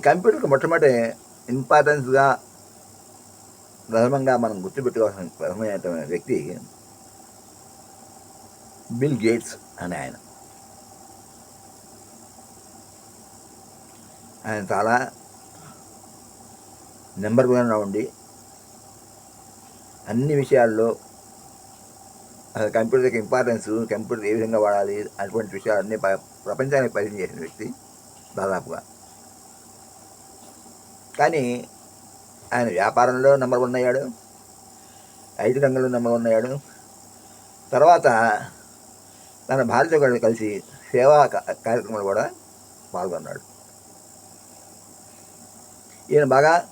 ఈ కంప్యూటర్కి మొట్టమొదటి ఇంపార్టెన్స్గా ప్రథమంగా మనం గుర్తుపెట్టుకోవాల్సిన ప్రథమైన వ్యక్తి బిల్ గేట్స్ అని ఆయన. ఆయన చాలా నెంబర్ వన్గా ఉండి అన్ని విషయాల్లో అసలు కంప్యూటర్కి ఇంపార్టెన్స్ కంప్యూటర్ ఏ విధంగా వాడాలి అటువంటి విషయాలన్నీ ప- ప్రపంచానికి పరిచయం చేసిన వ్యక్తి దాదాపుగా. కానీ ఆయన వ్యాపారంలో నెంబర్ వన్ అయ్యాడు. ఐటీ రంగంలో నెంబర్ వన్ అయ్యాడు. తర్వాత తన భార్యతో కలిసి సేవా కా- కార్యక్రమాలు కూడా పాల్గొన్నాడు. ఈయన బాగా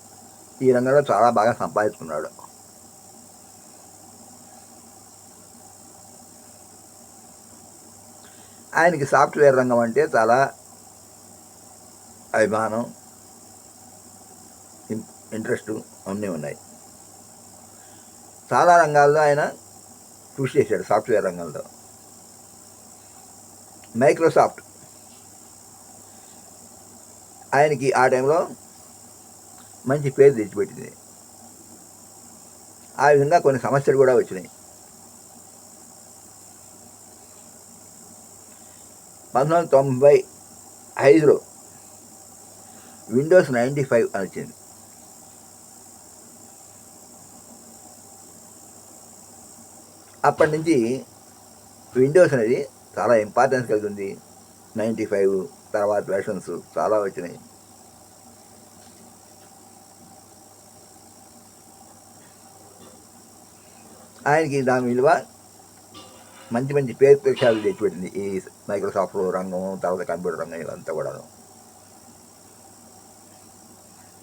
ఈ రంగంలో చాలా బాగా సంపాదించుకున్నాడు. ఆయనకి సాఫ్ట్వేర్ రంగం అంటే చాలా అభిమానం. ఇంట్రెస్ట్ అన్నీ ఉన్నాయి. చాలా రంగాల్లో ఆయన కృషి చేశాడు సాఫ్ట్వేర్ రంగంలో. మైక్రోసాఫ్ట్. ఆయనకి ఆ టైంలో మంచి పేరు తెచ్చిపెట్టింది. ఆ విధంగా కొన్ని సమస్యలు కూడా వచ్చినాయి. పంతొమ్మిది వందల తొంభై ఐదులో విండోస్ నైంటీ ఫైవ్ అని వచ్చింది. అప్పటి నుంచి విండోస్ అనేది చాలా ఇంపార్టెన్స్ కలిగి ఉంది. నైంటీ ఫైవ్ తర్వాత వెర్షన్స్ చాలా వచ్చినాయి. ఆయనకి దాని విలువ మంచి మంచి పేరు ప్రఖ్యాలు తెచ్చిపెట్టింది ఈ మైక్రోసాఫ్ట్ రంగం తర్వాత కంప్యూటర్ రంగం ఇదంతా కూడా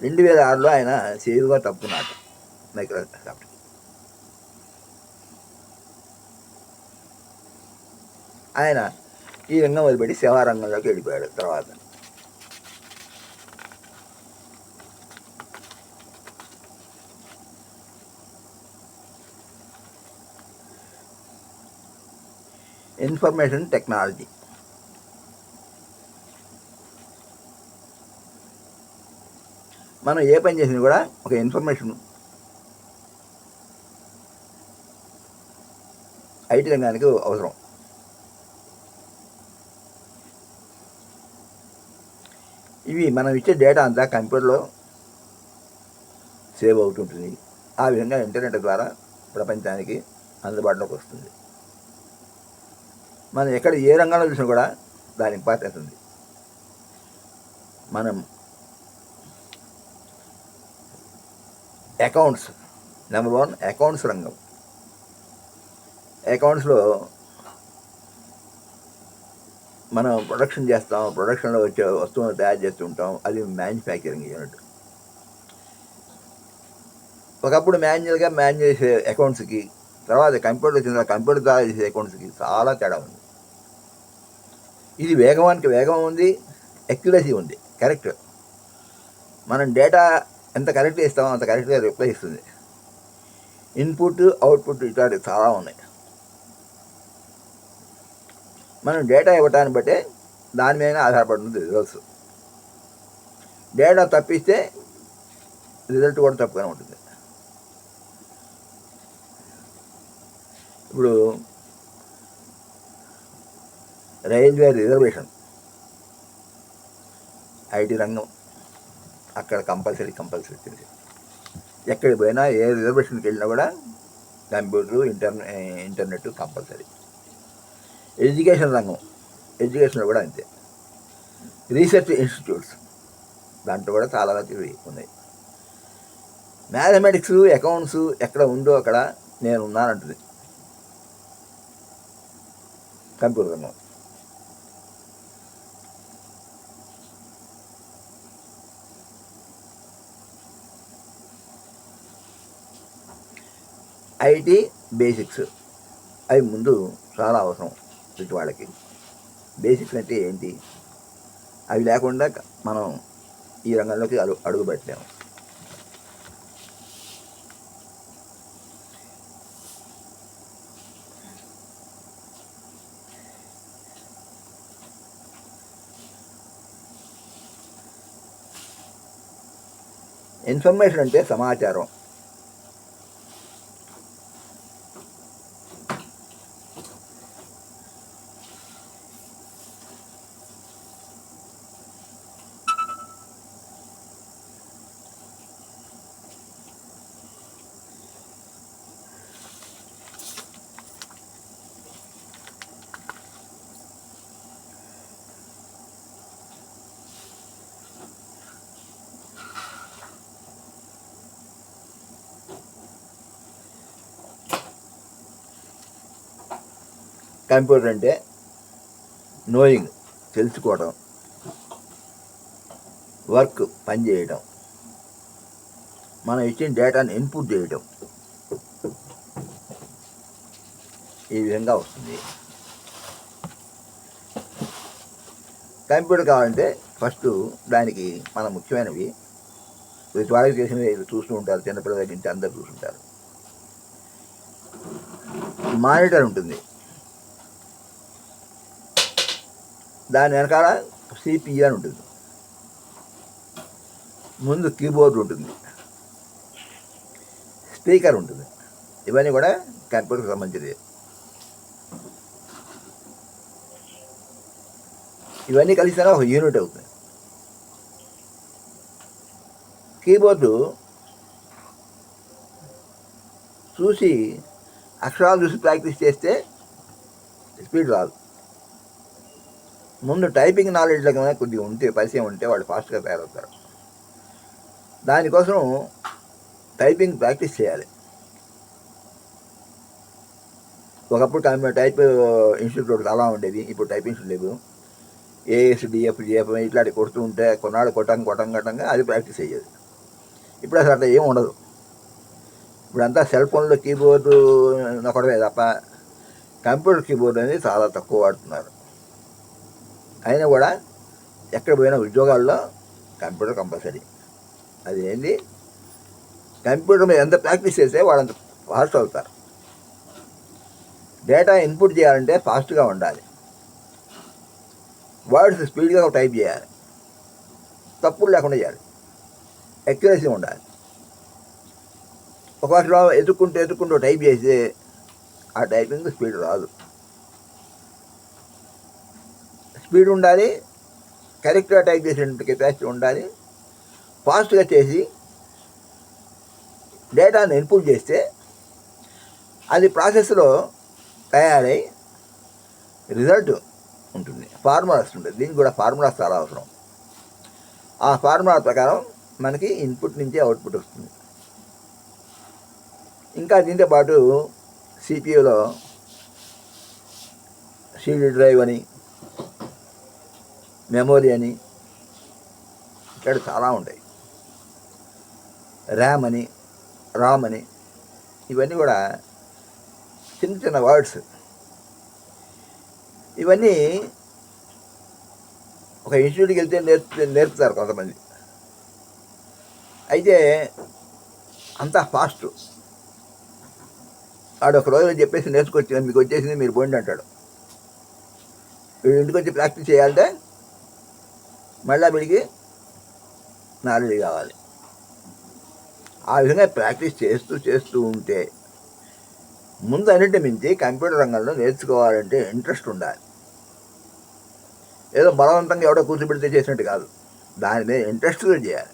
రెండు వేల ఆరులో ఆయన సేవ్గా తప్పున్నాడు మైక్రోసాఫ్ట్ ఆయన ఈ రంగం వదిలిపెట్టి సేవా రంగంలోకి వెళ్ళిపోయాడు తర్వాత. Information technology. మనం ఏ పని చేసినా కూడా ఒక ఇన్ఫర్మేషన్. ఐటీ రంగానికి అవసరం. ఇవి మనం ఇచ్చే డేటా అంతా కంప్యూటర్లో సేవ్ అవుతుంటుంది. ఆ విధంగా ఇంటర్నెట్ ద్వారా ప్రపంచానికి అందుబాటులోకి వస్తుంది. మనం ఎక్కడ ఏ రంగంలో చూసినా కూడా దాని ఇంపార్టెన్స్ ఉంది మనం అకౌంట్స్ నెంబర్ వన్ అకౌంట్స్ రంగం. అకౌంట్స్లో మనం ప్రొడక్షన్ చేస్తాం ప్రొడక్షన్లో వచ్చే వస్తువులను తయారు చేస్తుంటాం అది మ్యానుఫ్యాక్చరింగ్ యూనిట్ ఒకప్పుడు మాన్యువల్గా మాన్యువల్ చేసే అకౌంట్స్కి తర్వాత కంప్యూటర్ వచ్చిన తర్వాత కంప్యూటర్ ద్వారా చేసే అకౌంట్స్కి చాలా తేడా ఉంది. ఇది వేగవానికి వేగం ఉంది ఎక్యురసీ ఉంది కరెక్ట్ మనం డేటా ఎంత కరెక్ట్గా ఇస్తామో అంత కరెక్ట్గా రిప్లై ఇస్తుంది ఇన్పుట్ అవుట్పుట్ ఇట్లాంటివి చాలా ఉన్నాయి. మనం డేటా ఇవ్వటాన్ని బట్టే దాని మీద ఆధారపడుతుంది రిజల్ట్స్ డేటా తప్పిస్తే రిజల్ట్ కూడా తప్పుగానే ఉంటుంది. ఇప్పుడు రైల్వే రిజర్వేషన్. ఐటీ రంగం అక్కడ కంపల్సరీ కంపల్సరీ తెలిసి ఎక్కడికి పోయినా ఏ రిజర్వేషన్కి వెళ్ళినా కూడా computer internet internet compulsory. Education రంగం ఎడ్యుకేషన్లో కూడా అంతే. రీసెర్చ్ ఇన్స్టిట్యూట్స్ దాంట్లో కూడా చాలా మంచివి ఉన్నాయి. మ్యాథమెటిక్స్ అకౌంట్స్ ఎక్కడ ఉందో అక్కడ నేను ఉన్నానంటుంది. కంప్యూటర్ రంగం ఐటీ బేసిక్స్. అవి ముందు చాలా అవసరం. ప్రతి వాళ్ళకి. బేసిక్స్ అంటే ఏంటి? అవి లేకుండా మనం ఈ రంగంలోకి అడుగు అడుగుపెట్టలేము. ఇన్ఫర్మేషన్ అంటే సమాచారం. కంప్యూటర్ అంటే నోయింగ్ తెలుసుకోవడం వర్క్ పని చేయడం మనం ఇచ్చిన డేటాని ఇన్పుట్ చేయడం ఈ విధంగా వస్తుంది. కంప్యూటర్ కావాలంటే ఫస్ట్ దానికి మన ముఖ్యమైనవి ప్రతి వాళ్ళకి చేసినవి చూస్తూ ఉంటారు చిన్నపిల్లల దగ్గర నుంచి అందరు చూస్తుంటారు. మానిటర్ ఉంటుంది. దాని వెనకాల సిపిఈ అని ఉంటుంది. ముందు కీబోర్డ్ ఉంటుంది. స్పీకర్ ఉంటుంది. ఇవన్నీ కూడా కంప్యూటర్కి సంబంధించినవి. ఇవన్నీ కలిసినా ఒక యూనిట్ అవుతుంది. కీబోర్డు చూసి అక్షరాలు చూసి ప్రాక్టీస్ చేస్తే స్పీడ్ రాదు. ముందు టైపింగ్ నాలెడ్జ్లో కన్నా కొద్దిగా ఉంటే పరిచయం ఉంటే వాళ్ళు ఫాస్ట్గా తయారవుతారు. దానికోసం టైపింగ్ ప్రాక్టీస్ చేయాలి. ఒకప్పుడు కంప్యూటర్ టైప్ ఇన్స్టిట్యూట్ చాలా ఉండేది ఇప్పుడు టైపింగ్స్ లేవు. ఏఎస్ డిఎఫ్ జిఎఫ్ ఇట్లాంటి కొడుతూ ఉంటే కొన్నాళ్ళు కొట్టం కొట్టం కొట్టంగా అది ప్రాక్టీస్ అయ్యేది. ఇప్పుడు అసలు అట్లా ఏం ఉండదు. ఇప్పుడంతా సెల్ ఫోన్లో కీబోర్డు నొక్కడమే తప్ప కంప్యూటర్ కీబోర్డ్ అనేది చాలా తక్కువ వాడుతున్నారు. అయినా కూడా ఎక్కడ పోయినా ఉద్యోగాల్లో కంప్యూటర్ కంపల్సరీ. అది ఏంటి కంప్యూటర్ మీద ఎంత ప్రాక్టీస్ చేస్తే వాళ్ళంత ఫాస్ట్ అవుతారు. డేటా ఇన్పుట్ చేయాలంటే ఫాస్ట్గా ఉండాలి. వర్డ్స్ స్పీడ్గా టైప్ చేయాలి. తప్పులు లేకుండా చేయాలి. ఎక్యురసీ ఉండాలి. ఒక ఎదుర్కొంటూ ఎదుక్కుంటూ ఎదుక్కుంటూ టైప్ చేస్తే ఆ టైపింగ్ స్పీడ్ రాదు. స్పీడ్ ఉండాలి కరెక్ట్గా టైప్ చేసేటువంటి కెపాసిటీ ఉండాలి ఫాస్ట్గా చేసి డేటాను ఇన్పుట్ చేస్తే అది ప్రాసెస్లో తయారై రిజల్ట్ ఉంటుంది ఫార్ములాస్ ఉంటుంది. దీనికి కూడా ఫార్ములాస్ చాలా అవసరం. ఆ ఫార్ములా ప్రకారం మనకి ఇన్పుట్ నుంచి అవుట్పుట్ వస్తుంది. ఇంకా దీంతో పాటు సిపియూలో సీడీ డ్రైవ్ అని మెమొరీ అని ఇక్కడ చాలా ఉంటాయి. ర్యామ్ అని రామ్ అని ఇవన్నీ కూడా చిన్న చిన్న వర్డ్స్. ఇవన్నీ ఒక ఇన్స్టిట్యూట్కి వెళ్తే నేర్పు నేర్పుతారు కొంతమంది. అయితే అంతా ఫాస్ట్. ఆడు ఒక రోజులో చెప్పేసి నేర్చుకొచ్చి మీకు వచ్చేసింది మీరు పోండి అంటాడు. వీడు ఇంటికి వచ్చి ప్రాక్టీస్ చేయాలంటే మళ్ళీ వీడికి నాలెడ్జ్ కావాలి. ఆ విధంగా ప్రాక్టీస్ చేస్తూ చేస్తూ ఉంటే ముందు అన్నింటి మించి కంప్యూటర్ రంగంలో నేర్చుకోవాలంటే ఇంట్రెస్ట్ ఉండాలి. ఏదో బలవంతంగా ఎవడో కూర్చోబెడితే చేసినట్టు కాదు. దాని మీద ఇంట్రెస్ట్గా చేయాలి.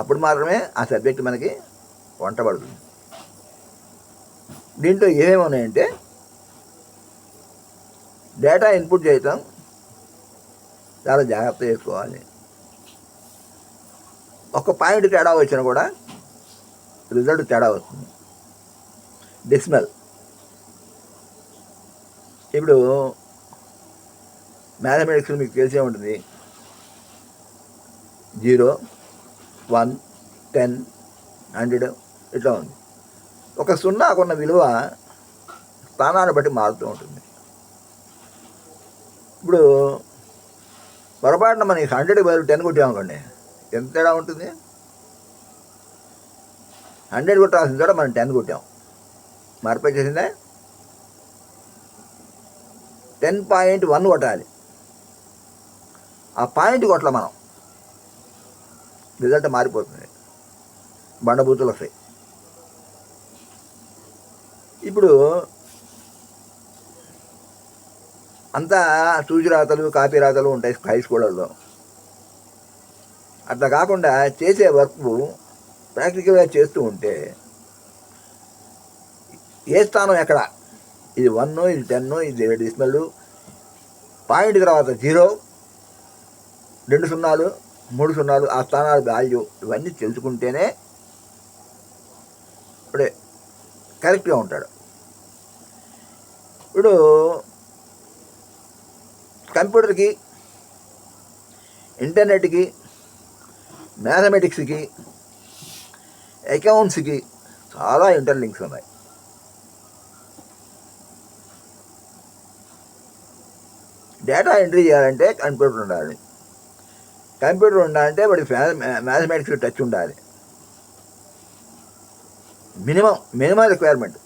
అప్పుడు మాత్రమే ఆ సబ్జెక్ట్ మనకి వంట పడుతుంది దీంట్లో ఏమేమి ఉన్నాయంటే డేటా ఇన్పుట్ చేయటం చాలా జాగ్రత్త చేసుకోవాలి ఒక పాయింట్ తేడా వచ్చినా కూడా రిజల్ట్ తేడా వస్తుంది. డెసిమల్. ఇప్పుడు మ్యాథమెటిక్స్ మీకు తెలిసే ఉంటుంది. జీరో వన్ టెన్ హండ్రెడ్ ఇట్లా ఉంది. ఒక సున్నాకున్న విలువ స్థానాన్ని బట్టి మారుతూ ఉంటుంది. ఇప్పుడు పొరపాటున మనకి హండ్రెడ్ బదులు టెన్ కొట్టామనుకోండి ఎంత తేడా ఉంటుంది? హండ్రెడ్ కొట్టాల్సిన చోట మనం టెన్ కొట్టాం. మార్పు వచ్చేసిందే టెన్ పాయింట్ వన్ కొట్టాలి. ఆ పాయింట్ కొట్ల మనం. రిజల్ట్ మారిపోతుంది. బండబూతులు వస్తాయి. ఇప్పుడు అంతా సూచి రాతలు కాపీ రాతలు ఉంటాయి హై స్కూళ్ళల్లో. అట్లా కాకుండా చేసే వర్క్ ప్రాక్టికల్గా చేస్తూ ఉంటే ఏ స్థానం ఎక్కడ? ఇది వన్ ఇది టెన్ ఇది డిస్మెల్ పాయింట్ తర్వాత జీరో రెండు సున్నాలు మూడు సున్నాలు ఆ స్థానాలు వాల్యూ ఇవన్నీ తెలుసుకుంటేనే ఇప్పుడే కరెక్ట్గా ఉంటాడు. ఇప్పుడు కంప్యూటర్కి ఇంటర్నెట్కి మ్యాథమెటిక్స్కి అకౌంట్స్కి చాలా ఇంటర్లింక్స్ ఉన్నాయి. డేటా ఎంట్రీ చేయాలంటే కంప్యూటర్ ఉండాలి. కంప్యూటర్ ఉండాలంటే వాడి మ్యాథమెటిక్స్ టచ్ ఉండాలి. Minimum minimum requirement.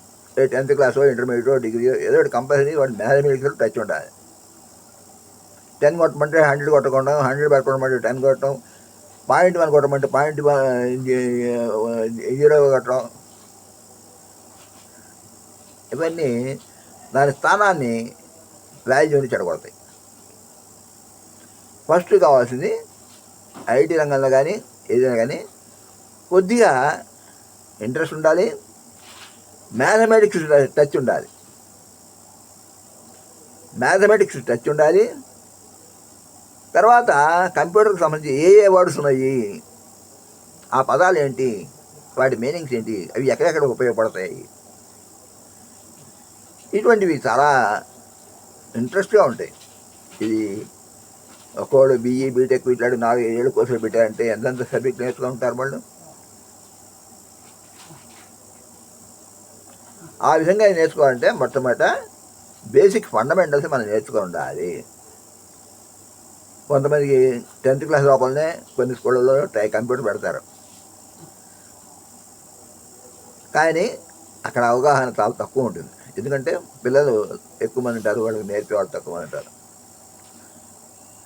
టెన్త్ క్లాసో ఇంటర్మీడియట్ డిగ్రీ ఏదో ఒకటి కంపల్సరీ వాడి మ్యాథమెటిక్స్ టచ్ ఉండాలి. టెన్ కొట్టమంటే హండ్రెడ్ కొట్టకుండా హండ్రెడ్ కొట్టమంటే టెన్ కొట్టడం పాయింట్ వన్ కొట్టమంటే పాయింట్ జీరో కొట్టడం. ఇవన్నీ దాని స్థానాన్ని వాల్యూని చెడగొడతాయి. ఫస్ట్ కావాల్సింది ఐటీ రంగంలో కానీ ఏదైనా కానీ కొద్దిగా ఇంట్రెస్ట్ ఉండాలి మ్యాథమెటిక్స్ టచ్ ఉండాలి. మ్యాథమెటిక్స్ టచ్ ఉండాలి తర్వాత కంప్యూటర్కి సంబంధించి ఏ ఏ వర్డ్స్ ఉన్నాయి? ఆ పదాలు ఏంటి? వాటి మీనింగ్స్ ఏంటి? అవి ఎక్కడెక్కడ ఉపయోగపడతాయి? ఇటువంటివి చాలా ఇంట్రెస్ట్గా ఉంటాయి. ఇది ఒక్కోడు బీఈ బీటెక్ ఇట్లాంటి నాలుగు ఏళ్ళు కోర్సులు పెట్టారంటే ఎంతెంత సబ్జెక్ట్ నేర్చుకుంటారు వాళ్ళు? ఆ విధంగా నేర్చుకోవాలంటే మొట్టమొదట బేసిక్ ఫండమెంటల్స్ మనం నేర్చుకొని ఉండాలి. కొంతమందికి టెన్త్ క్లాస్ లోపలనే కొన్ని స్కూళ్ళల్లో టై కంప్యూటర్ పెడతారు. కానీ అక్కడ అవగాహన చాలా తక్కువ ఉంటుంది. ఎందుకంటే పిల్లలు ఎక్కువ మంది ఉంటారు వాళ్ళకి నేర్పేవాళ్ళు తక్కువ మంది ఉంటారు.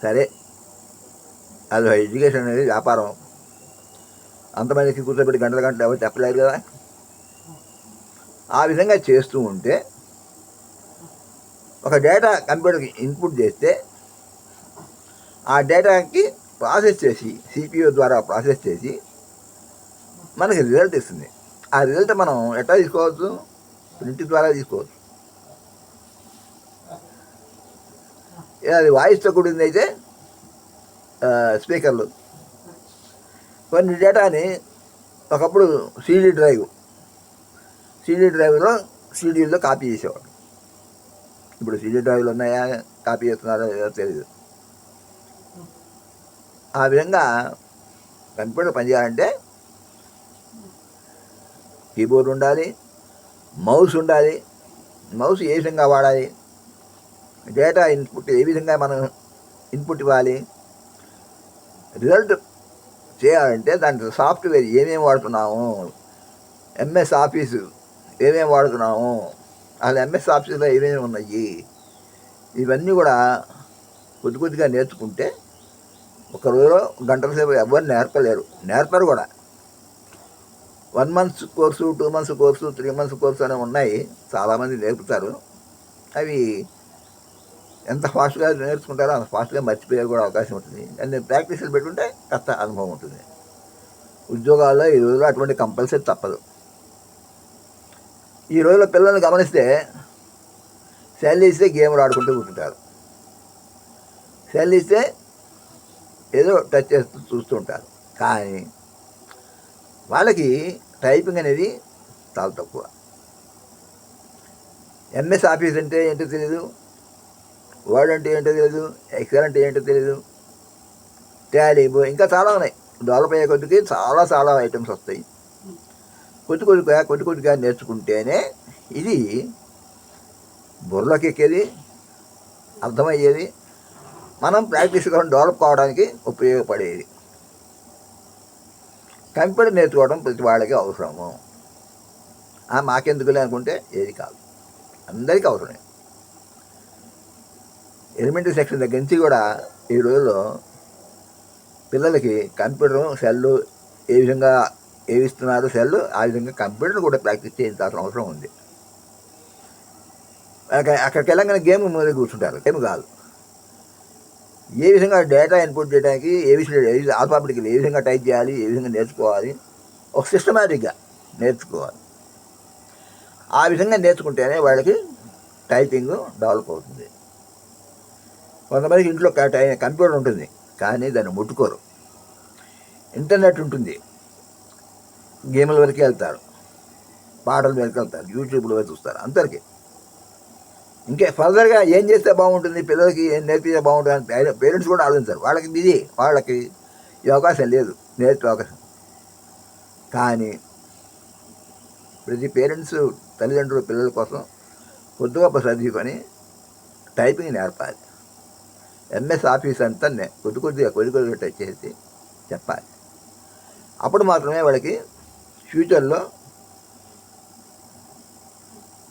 సరే అది ఎడ్యుకేషన్ అనేది వ్యాపారం. అంతమందికి కూర్చోబెట్టి గంటల గంటలు ఎవరు చెప్పలేరు కదా? ఆ విధంగా చేస్తూ ఉంటే ఒక డేటా కంప్యూటర్కి ఇన్పుట్ చేస్తే ఆ డేటాకి ప్రాసెస్ చేసి సిపిఓ ద్వారా ప్రాసెస్ చేసి మనకి రిజల్ట్ ఇస్తుంది. ఆ రిజల్ట్ మనం ఎట్లా తీసుకోవచ్చు? ప్రింట్ ద్వారా తీసుకోవచ్చు. ఏ అది వాయిస్తో కూడింది అయితే స్పీకర్లు కొన్ని డేటాని ఒకప్పుడు సీడీ డ్రైవ్ సీడీ డ్రైవ్లో సీడీల్లో కాపీ చేసేవాడు ఇప్పుడు సీడీ డ్రైవ్లు ఉన్నాయా? కాపీ చేస్తున్నారో ఏదో తెలియదు ఆ విధంగా కంప్యూటర్ పనిచేయాలంటే కీబోర్డ్ ఉండాలి మౌస్ ఉండాలి మౌస్ ఏ విధంగా వాడాలి డేటా ఇన్పుట్ ఏ విధంగా మనం ఇన్పుట్ ఇవ్వాలి రిజల్ట్ చేయాలంటే దాంట్లో సాఫ్ట్వేర్ ఏమేమి వాడుతున్నాము ఎంఎస్ ఆఫీసు ఏమేమి వాడుతున్నాము అసలు ఎంఎస్ ఆఫీసులో ఏమేమి ఉన్నాయి ఇవన్నీ కూడా కొద్ది కొద్దిగా నేర్చుకుంటే ఒక రోజులో గంటల సేపు ఎవరు నేర్పలేరు. నేర్పరు కూడా. One months course two months course three months course అనేవి ఉన్నాయి. చాలామంది నేర్పుతారు. అవి ఎంత ఫాస్ట్గా నేర్చుకుంటారో అంత ఫాస్ట్గా మర్చిపోయే కూడా అవకాశం ఉంటుంది. అన్ని ప్రాక్టీసులు పెట్టుకుంటే కాస్త అనుభవం ఉంటుంది. ఉద్యోగాల్లో ఈ రోజుల్లో అటువంటి కంపల్సరీ తప్పదు. ఈ రోజుల్లో పిల్లల్ని గమనిస్తే సెల్ ఇస్తే గేమ్లు ఆడుకుంటూ కూర్చుంటారు. సెల్ ఇస్తే ఏదో టచ్ చేస్తూ చూస్తూ ఉంటారు. కానీ వాళ్ళకి టైపింగ్ అనేది చాలా తక్కువ. ఎంఎస్ ఆఫీస్ అంటే ఏంటో తెలియదు వర్డ్ అంటే ఏంటో తెలియదు ఎక్సెల్ అంటే ఏంటో తెలియదు టాలీ ఇంకా చాలా ఉన్నాయి. డెవలప్ అయ్యే కొద్దికి చాలా చాలా ఐటమ్స్ వస్తాయి. కొద్ది కొద్దిగా కొద్ది కొద్దిగా నేర్చుకుంటేనే ఇది బుర్రలోకి ఎక్కేది అర్థమయ్యేది మనం ప్రాక్టీస్గా డెవలప్ కావడానికి ఉపయోగపడేది. కంప్యూటర్ నేర్చుకోవడం ప్రతి వాళ్ళకి అవసరము. ఆ మాకెందుకులే అనుకుంటే ఏది కాదు. అందరికీ అవసరమే. ఎలిమెంటరీ సెక్షన్ దగ్గర నుంచి కూడా ఈ రోజుల్లో పిల్లలకి కంప్యూటర్ సెల్లు ఏ విధంగా ఏవిస్తున్నారు సెల్ ఆ విధంగా కంప్యూటర్ కూడా ప్రాక్టీస్ చేయించాల్సిన అవసరం ఉంది. అక్కడ- అక్కడికి వెళ్ళగానే గేమ్ మీద కూర్చుంటారు. గేమ్ కాదు. ఏ విధంగా డేటా ఇన్పుట్ చేయడానికి ఏ విషయం ఆల్ఫాబెటికల్ ఏ విధంగా టైప్ చేయాలి ఏ విధంగా నేర్చుకోవాలి ఒక సిస్టమేటిక్గా నేర్చుకోవాలి. ఆ విధంగా నేర్చుకుంటేనే వాళ్ళకి టైపింగ్ డెవలప్ అవుతుంది. కొంతమందికి ఇంట్లో క- టై- కంప్యూటర్ ఉంటుంది కానీ దాన్ని ముట్టుకోరు. ఇంటర్నెట్ ఉంటుంది. గేముల వరకు వెళ్తారు. పాటల వరకు వెళ్తారు. యూట్యూబ్లో వరకు చూస్తారు. అందరికీ. ఇంకా ఫర్దర్గా ఏం చేస్తే బాగుంటుంది? పిల్లలకి ఏం నేర్పిస్తే బాగుంటుంది? అని పేరెంట్స్ కూడా ఆలోచించారు. వాళ్ళకి ఇది వాళ్ళకి ఈ అవకాశం లేదు. నేర్పే అవకాశం. కానీ ప్రతి పేరెంట్స్ తల్లిదండ్రులు పిల్లల కోసం కొద్ది గొప్ప చదువుకొని టైపింగ్ నేర్పాలి. ఎంఎస్ ఆఫీస్ అంతా కొద్ది కొద్దిగా కొద్ది కొద్దిగా టచ్ చేసి చెప్పాలి. అప్పుడు మాత్రమే వాళ్ళకి ఫ్యూచర్లో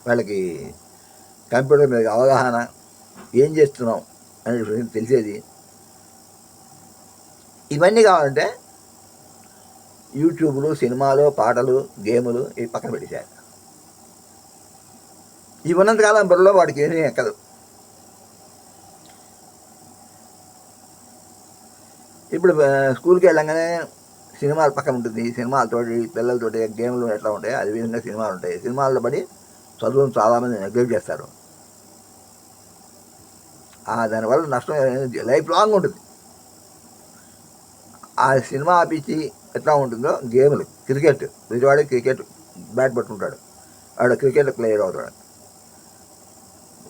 వాళ్ళకి కంప్యూటర్ మీద అవగాహన ఏం చేస్తున్నాం అనేది తెలిసేది. ఇవన్నీ కావాలంటే యూట్యూబ్లు సినిమాలు పాటలు గేములు ఇవి పక్కన పెట్టేశారు ఇవి ఉన్నంతకాలం బుర్రలో వాడికి ఏమీ ఎక్కదు. ఇప్పుడు స్కూల్కి వెళ్ళంగానే సినిమాలు పక్కన ఉంటుంది. సినిమాలతోటి పిల్లలతోటి గేమ్లు ఎట్లా ఉంటాయి అదే విధంగా సినిమాలు ఉంటాయి. సినిమాల్లో పడి చదువును చాలామంది నెగ్లెక్ట్ చేస్తారు. దానివల్ల నష్టం లైఫ్ లాంగ్ ఉంటుంది. ఆ సినిమా ఆపించి ఎట్లా ఉంటుందో గేములు క్రికెట్ ప్రతివాడు క్రికెట్ బ్యాట్ పట్టుకుంటాడు. వాడు క్రికెట్ ప్లేయర్ అవుతాడు.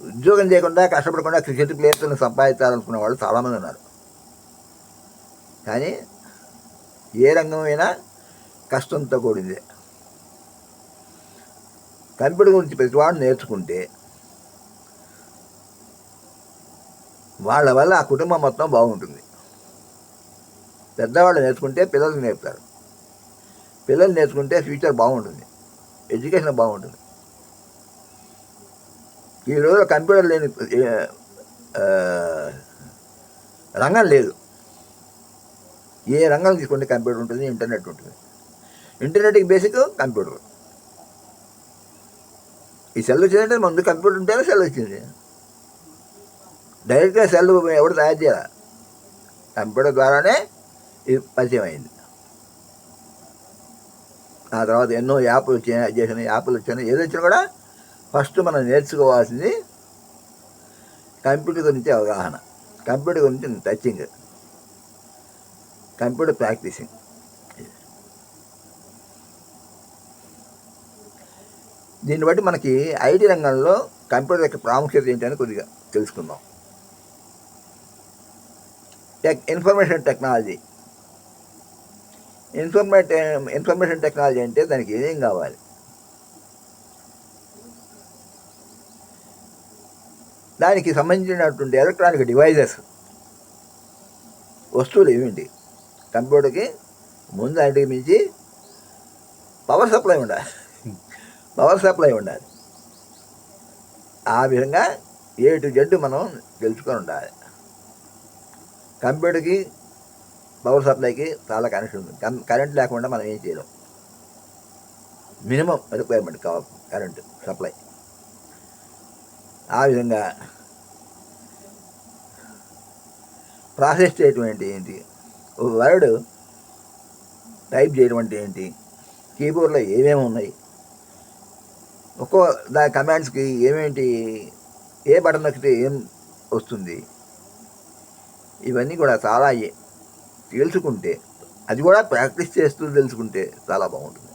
ఉద్యోగం చేయకుండా కష్టపడకుండా క్రికెట్ ప్లేయర్స్ని సంపాదించాలనుకునే వాళ్ళు చాలామంది ఉన్నారు. కానీ ఏ రంగమైనా కష్టంతో కూడిందే. కంప్యూటర్ గురించి ప్రతివాడు నేర్చుకుంటే వాళ్ళ వల్ల ఆ కుటుంబం మొత్తం బాగుంటుంది. పెద్దవాళ్ళు నేర్చుకుంటే పిల్లలు నేర్పుతారు. పిల్లలు నేర్చుకుంటే ఫ్యూచర్ బాగుంటుంది. ఎడ్యుకేషన్ బాగుంటుంది. ఈ రోజు కంప్యూటర్ లేని రంగం లేదు. ఏ రంగం తీసుకుంటే కంప్యూటర్ ఉంటుంది ఇంటర్నెట్ ఉంటుంది. ఇంటర్నెట్కి బేసిక్ కంప్యూటర్. ఈ సెల్ వచ్చిందంటే ముందు కంప్యూటర్ ఉంటేనే సెల్ వచ్చింది. డైరెక్ట్గా సెల్ ఎవడు తయారు చేయాలి? కంప్యూటర్ ద్వారానే ఇది పరిచయం అయింది. ఆ తర్వాత ఎన్నో యాప్లు వచ్చాయి చేసిన యాప్లు వచ్చినాయి. ఏది వచ్చినా కూడా ఫస్ట్ మనం నేర్చుకోవాల్సింది కంప్యూటర్ గురించి అవగాహన. కంప్యూటర్ గురించి టచింగ్ కంప్యూటర్ ప్రాక్టీసింగ్. దీన్ని బట్టి మనకి ఐటీ రంగంలో కంప్యూటర్ యొక్క ప్రాముఖ్యత ఏంటని కొద్దిగా తెలుసుకుందాం. టెక్ ఇన్ఫర్మేషన్ టెక్నాలజీ ఇన్ఫర్మేట్ ఇన్ఫర్మేషన్ టెక్నాలజీ అంటే దానికి ఏమేం కావాలి? దానికి సంబంధించినటువంటి ఎలక్ట్రానిక్ డివైజెస్ వస్తువులు ఏమిటి? కంప్యూటర్కి ముందు అన్నిటికి మించి పవర్ సప్లై ఉండాలి. పవర్ సప్లై ఉండాలి. ఆ విధంగా ఏ టు జెడ్ మనం తెలుసుకొని ఉండాలి. కంప్యూటర్కి పవర్ సప్లైకి చాలా కనెక్షన్ ఉంది. కరెంట్ లేకుండా మనం ఏం చేయలేం. మినిమం రిక్వైర్మెంట్ కావాలి సప్లై. ఆ విధంగా ప్రాసెస్ చేయటం ఏంటి ఏంటి? ఒక వర్డ్ టైప్ చేయడం అంటే ఏంటి? కీబోర్డ్లో ఏమేమి ఉన్నాయి? ఒక్కో దాని కమాండ్స్కి ఏమేంటి? ఏ బటన్ నొక్కితే ఏం వస్తుంది? ఇవన్నీ కూడా చాలా తెలుసుకుంటే అది కూడా ప్రాక్టీస్ చేస్తూ తెలుసుకుంటే చాలా బాగుంటుంది.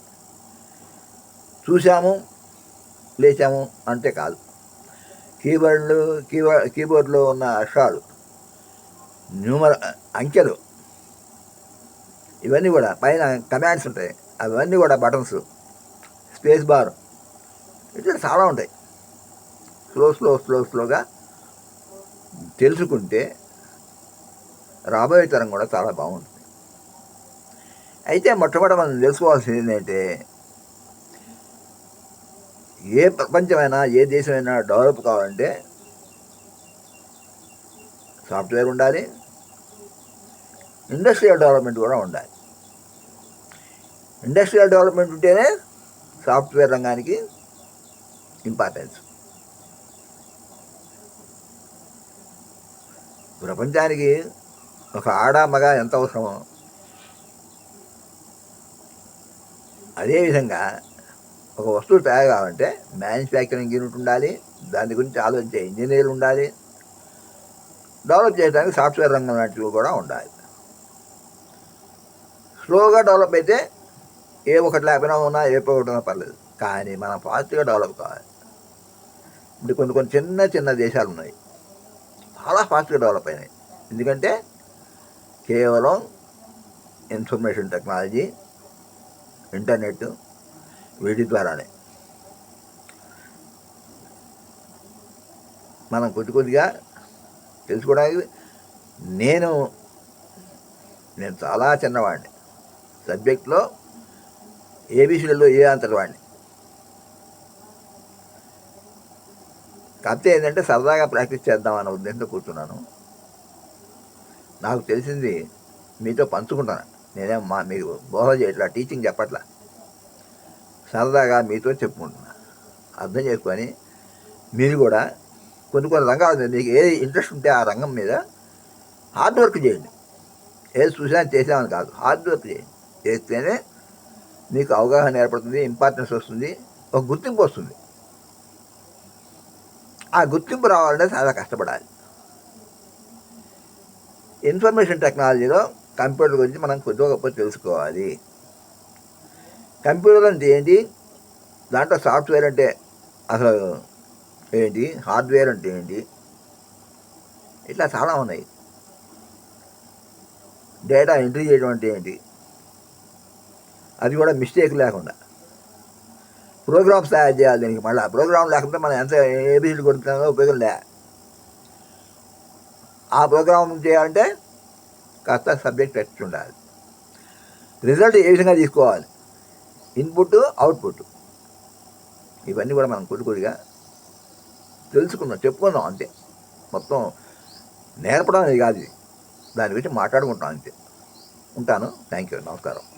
చూసాము లేచాము అంటే కాదు. కీబోర్డ్లు కీబోర్డ్ కీబోర్డ్లో ఉన్న అక్షరాలు న్యూమర్ అంకెలు ఇవన్నీ కూడా పైన కమాండ్స్ ఉంటాయి. అవన్నీ కూడా బటన్స్ స్పేస్ బార్ ఇట్లా చాలా ఉంటాయి. స్లో స్లో స్లో స్లోగా తెలుసుకుంటే రాబోయే తరం కూడా చాలా బాగుంటుంది అయితే మొట్టమొదటి మనం తెలుసుకోవాల్సింది ఏంటంటే ఏ ప్రపంచమైనా ఏ దేశమైనా డెవలప్ కావాలంటే సాఫ్ట్వేర్ ఉండాలి ఇండస్ట్రియల్ డెవలప్మెంట్ కూడా ఉండాలి. ఇండస్ట్రియల్ డెవలప్మెంట్ ఉంటేనే సాఫ్ట్వేర్ రంగానికి ఇంపార్టెన్స్. ప్రపంచానికి ఒక ఆడ మగ ఎంత అవసరమో. అదేవిధంగా ఒక వస్తువు తయారు కావాలంటే మ్యానుఫ్యాక్చరింగ్ యూనిట్ ఉండాలి దాని గురించి ఆలోచించే ఇంజనీర్లు ఉండాలి డెవలప్ చేయడానికి సాఫ్ట్వేర్ రంగం లాంటివి కూడా ఉండాలి. స్లోగా డెవలప్ అయితే ఏ ఒకటి లేకపోయినా ఉన్నా ఏ ఒకటినా పర్లేదు కానీ మనం ఫాస్ట్గా డెవలప్ కావాలి. ఇప్పుడు కొన్ని కొన్ని చిన్న చిన్న దేశాలు ఉన్నాయి. చాలా ఫాస్ట్గా డెవలప్ అయినాయి. ఎందుకంటే కేవలం ఇన్ఫర్మేషన్ టెక్నాలజీ ఇంటర్నెట్ వీటి ద్వారానే. మనం కొద్ది కొద్దిగా తెలుసుకోవడానికి నేను నేను చాలా చిన్నవాడిని. సబ్జెక్ట్లో ఏబీసీలలో ఏ అంతటి వాడిని. కాకపోతే ఏంటంటే సరదాగా ప్రాక్టీస్ చేద్దామన్న ఉద్దేశంతో కూర్చున్నాను. నాకు తెలిసింది మీతో పంచుకుంటాను. నేనే మా మీకు బోధ చేయట్లా టీచింగ్ చెప్పట్లా. సరదాగా మీతో చెప్పుకుంటున్నా. అర్థం చేసుకొని మీరు కూడా కొన్ని కొన్ని రంగాలు మీకు ఏది ఇంట్రెస్ట్ ఉంటే ఆ రంగం మీద హార్డ్ వర్క్ చేయండి. ఏది చూసినా చేసామని కాదు. హార్డ్ వర్క్ చేయండి. చేస్తేనే మీకు అవగాహన ఏర్పడుతుంది ఇంపార్టెన్స్ వస్తుంది ఒక గుర్తింపు వస్తుంది. ఆ గుర్తింపు రావాలంటే చాలా కష్టపడాలి. ఇన్ఫర్మేషన్ టెక్నాలజీలో కంప్యూటర్ గురించి మనం కొద్దిగా గొప్ప తెలుసుకోవాలి కంప్యూటర్ అంటే ఏంటి దాంట్లో సాఫ్ట్వేర్ అంటే అసలు ఏంటి హార్డ్వేర్ అంటే ఏంటి ఇట్లా చాలా ఉన్నాయి డేటా ఎంట్రీ చేయడం అంటే ఏంటి అది కూడా మిస్టేక్ లేకుండా ప్రోగ్రామ్స్ తయారు చేయాలి దీనికి మళ్ళీ ప్రోగ్రామ్ లేకపోతే మనం ఎంత ఏబీసీలు కొడుతున్నామో ఉపయోగం లే ఆ ప్రోగ్రామ్ చేయాలంటే కాస్త సబ్జెక్ట్ టెస్ట్ ఉండాలి. రిజల్ట్ ఏ విధంగా తీసుకోవాలి? Input output. ఇవన్నీ కూడా మనం కొద్ది తెలుసుకున్నాం తెలుసుకుందాం చెప్పుకుందాం అంతే. మొత్తం నేర్పడం అనేది కాదు దాని గురించి మాట్లాడుకుంటాం అంతే. ఉంటాను. థ్యాంక్ యూ నమస్కారం.